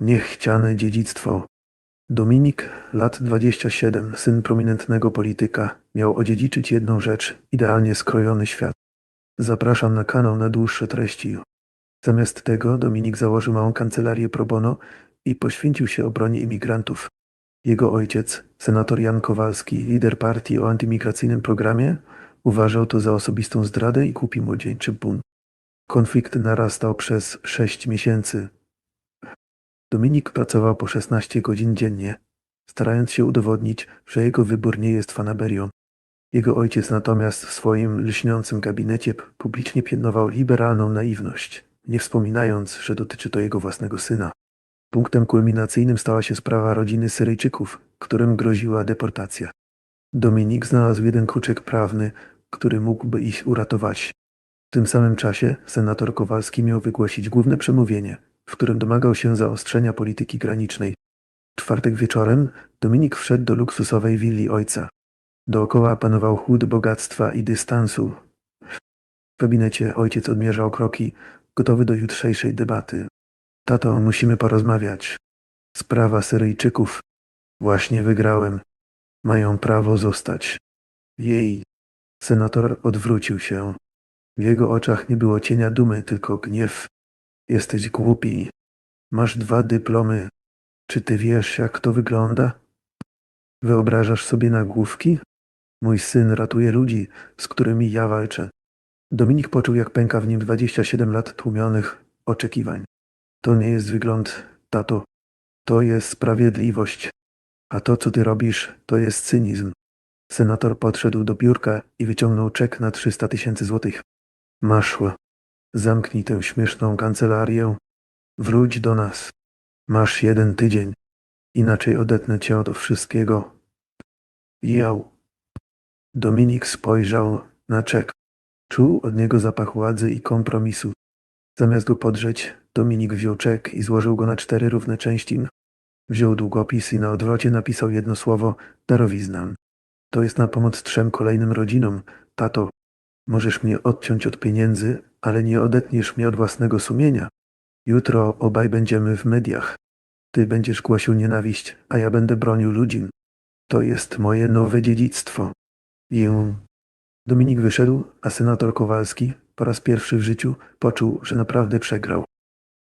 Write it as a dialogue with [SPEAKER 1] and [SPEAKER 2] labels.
[SPEAKER 1] Niechciane dziedzictwo. Dominik, lat 27, syn prominentnego polityka, miał odziedziczyć jedną rzecz, idealnie skrojony świat. Zapraszam na kanał na dłuższe treści. Zamiast tego Dominik założył małą kancelarię pro bono i poświęcił się obronie imigrantów. Jego ojciec, senator Jan Kowalski, lider partii o antymigracyjnym programie, uważał to za osobistą zdradę i głupi młodzieńczy bunt. Konflikt narastał przez sześć miesięcy. Dominik pracował po 16 godzin dziennie, starając się udowodnić, że jego wybór nie jest fanaberią. Jego ojciec natomiast w swoim lśniącym gabinecie publicznie piętnował liberalną naiwność, nie wspominając, że dotyczy to jego własnego syna. Punktem kulminacyjnym stała się sprawa rodziny Syryjczyków, którym groziła deportacja. Dominik znalazł jeden kruczek prawny, który mógłby ich uratować. W tym samym czasie senator Kowalski miał wygłosić główne przemówienie, w którym domagał się zaostrzenia polityki granicznej. W czwartek wieczorem Dominik wszedł do luksusowej willi ojca. Dookoła panował chłód bogactwa i dystansu. W gabinecie ojciec odmierzał kroki, gotowy do jutrzejszej debaty. Tato, musimy porozmawiać. Sprawa Syryjczyków. Właśnie wygrałem. Mają prawo zostać. Jej. Senator odwrócił się. W jego oczach nie było cienia dumy, tylko gniew. Jesteś głupi. Masz dwa dyplomy. Czy ty wiesz, jak to wygląda? Wyobrażasz sobie nagłówki? Mój syn ratuje ludzi, z którymi ja walczę. Dominik poczuł, jak pęka w nim 27 lat tłumionych oczekiwań. To nie jest wygląd, tato. To jest sprawiedliwość. A to, co ty robisz, to jest cynizm. Senator podszedł do biurka i wyciągnął czek na 300 tysięcy złotych. Maszło. Zamknij tę śmieszną kancelarię. Wróć do nas. Masz jeden tydzień. Inaczej odetnę cię od wszystkiego. Jał. Dominik spojrzał na czek. Czuł od niego zapach władzy i kompromisu. Zamiast go podrzeć, Dominik wziął czek i złożył go na cztery równe części. Wziął długopis i na odwrocie napisał jedno słowo darowizna. To jest na pomoc trzem kolejnym rodzinom. Tato, możesz mnie odciąć od pieniędzy, ale nie odetniesz mnie od własnego sumienia. Jutro obaj będziemy w mediach. Ty będziesz głosił nienawiść, a ja będę bronił ludzi. To jest moje nowe dziedzictwo. I Dominik wyszedł, a senator Kowalski po raz pierwszy w życiu poczuł, że naprawdę przegrał.